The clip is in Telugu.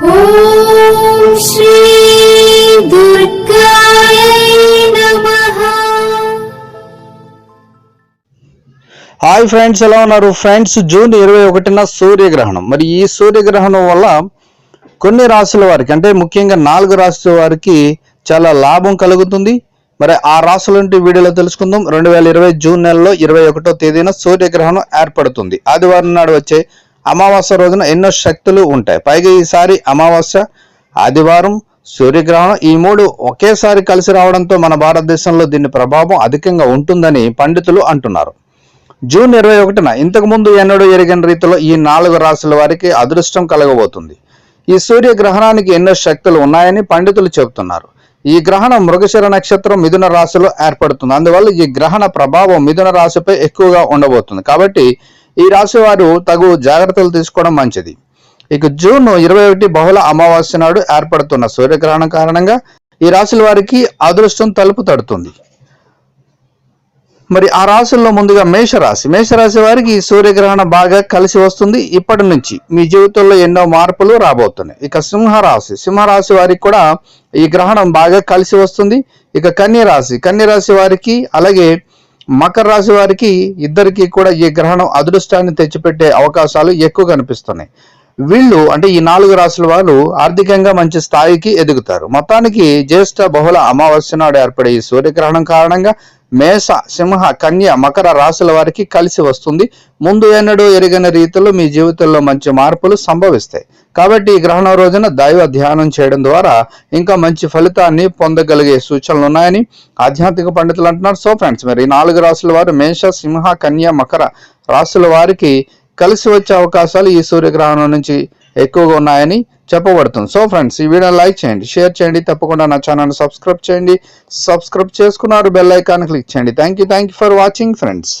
హాయ్ ఫ్రెండ్స్ ఎలా ఉన్నారు? ఫ్రెండ్స్ జూన్ ఇరవై ఒకటిన సూర్యగ్రహణం. మరి ఈ సూర్యగ్రహణం వల్ల కొన్ని రాసుల వారికి అంటే ముఖ్యంగా నాలుగు రాసుల వారికి చాలా లాభం కలుగుతుంది. మరి ఆ రాశులంటి వీడియోలో తెలుసుకుందాం. రెండు వేల ఇరవై జూన్ నెలలో ఇరవై ఒకటో తేదీన సూర్యగ్రహణం ఏర్పడుతుంది. ఆదివారం నాడు వచ్చే అమావాస్య రోజున ఎన్నో శక్తులు ఉంటాయి. పైగా ఈసారి అమావాస్య ఆదివారం సూర్యగ్రహణం ఈ మూడు ఒకేసారి కలిసి రావడంతో మన భారతదేశంలో దీని ప్రభావం అధికంగా ఉంటుందని పండితులు అంటున్నారు. జూన్ ఇరవై ఒకటిన ఇంతకుముందు ఎన్నడూ ఎరిగిన రీతిలో ఈ నాలుగు రాశుల వారికి అదృష్టం కలగబోతుంది. ఈ సూర్య గ్రహణానికి ఎన్నో శక్తులు ఉన్నాయని పండితులు చెబుతున్నారు. ఈ గ్రహణం మృగశిర నక్షత్రం మిథున రాశిలో ఏర్పడుతుంది. అందువల్ల ఈ గ్రహణ ప్రభావం మిథున రాశిపై ఎక్కువగా ఉండబోతుంది. కాబట్టి ఈ రాశి వారు తగు జాగ్రత్తలు తీసుకోవడం మంచిది. ఇక జూన్ ఇరవై ఒకటి బహుళ అమావాస్య నాడు ఏర్పడుతున్న సూర్యగ్రహణం కారణంగా ఈ రాశుల వారికి అదృష్టం తలుపు తడుతుంది. మరి ఆ రాశుల్లో ముందుగా మేషరాశి. మేషరాశి వారికి సూర్యగ్రహణం బాగా కలిసి వస్తుంది. ఇప్పటి నుంచి మీ జీవితంలో ఎన్నో మార్పులు రాబోతున్నాయి. ఇక సింహరాశి. సింహరాశి వారికి కూడా ఈ గ్రహణం బాగా కలిసి వస్తుంది. ఇక కన్యరాశి. కన్యరాశి వారికి అలాగే మకర రాశి వారికి ఇద్దరికి కూడా ఈ గ్రహణం అదృష్టాన్ని తెచ్చిపెట్టే అవకాశాలు ఎక్కువ కనిపిస్తున్నాయి. వీళ్ళు అంటే ఈ నాలుగు రాశుల వారు ఆర్థికంగా మంచి స్థాయికి ఎదుగుతారు. మొత్తానికి జ్యేష్ఠ బహుళ అమావాస్య నాడు ఏర్పడే ఈ సూర్యగ్రహణం కారణంగా మేష సింహ కన్య మకర రాశుల వారికి కలిసి వస్తుంది. ముందు ఎన్నడూ ఎరిగిన రీతిలో మీ జీవితంలో మంచి మార్పులు సంభవిస్తాయి. కాబట్టి ఈ గ్రహణం రోజున దైవ ధ్యానం చేయడం ద్వారా ఇంకా మంచి ఫలితాన్ని పొందగలిగే సూచనలు ఉన్నాయని ఆధ్యాత్మిక పండితులు అంటున్నారు. సో ఫ్రెండ్స్ మరి నాలుగు రాశుల వారు మేష సింహ కన్య మకర రాశుల వారికి కలిసి వచ్చే అవకాశాలు ఈ సూర్యగ్రహణం నుంచి ఎక్కువగా ఉన్నాయని చెప్పబడుతుంది. సో ఫ్రెండ్స్ ఈ వీడియో లైక్ చేయండి షేర్ చేయండి తప్పకుండా నా ఛానల్ సబ్స్క్రైబ్ చేయండి. సబ్స్క్రైబ్ చేసుకున్నారు బెల్ ఐకాన్ క్లిక్ చేయండి. Thank you thank you for watching friends